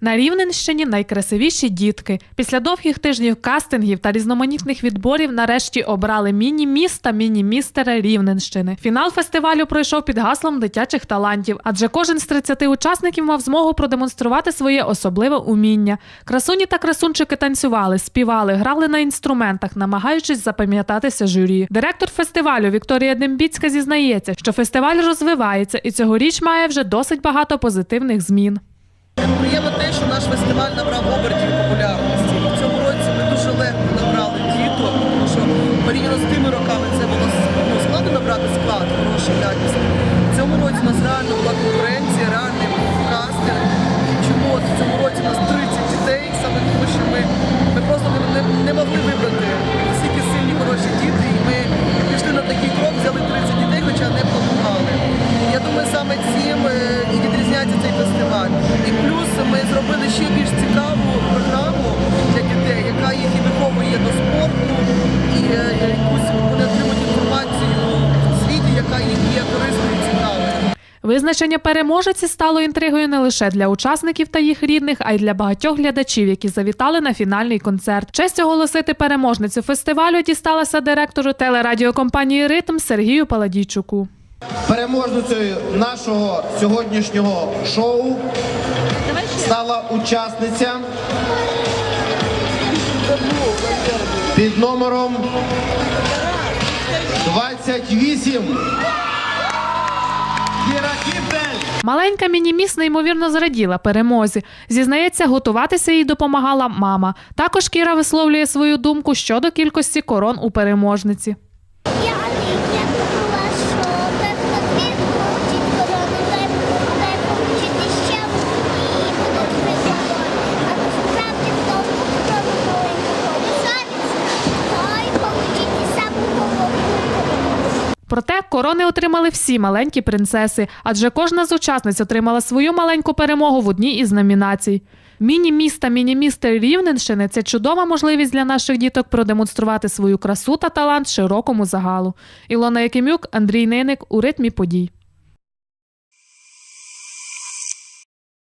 На Рівненщині найкрасивіші дітки. Після довгих тижнів кастингів та різноманітних відборів нарешті обрали міні-міст та міні-містера Рівненщини. Фінал фестивалю пройшов під гаслом дитячих талантів, адже кожен з 30 учасників мав змогу продемонструвати своє особливе уміння. Красуні та красунчики танцювали, співали, грали на інструментах, намагаючись запам'ятатися журі. Директор фестивалю Вікторія Дембіцька зізнається, що фестиваль розвивається і цьогоріч має вже досить багато позитивних змін. Приємно те, що наш фестиваль набрав обертів популярності. Визначення переможеці стало інтригою не лише для учасників та їх рідних, а й для багатьох глядачів, які завітали на фінальний концерт. Честь оголосити переможницю фестивалю дісталася директору телерадіокомпанії Ритм Сергію Паладійчуку. Переможницею нашого сьогоднішнього шоу стала учасниця під номером 28. Маленька мініміс неймовірно зраділа перемозі. Зізнається, готуватися їй допомагала мама. Також Кіра висловлює свою думку щодо кількості корон у переможниці. Проте корони отримали всі маленькі принцеси, адже кожна з учасниць отримала свою маленьку перемогу в одній із номінацій. Міні-міста, міні-містер Рівненщини це чудова можливість для наших діток продемонструвати свою красу та талант широкому загалу. Ілона Якимюк, Андрій Ниник у ритмі подій.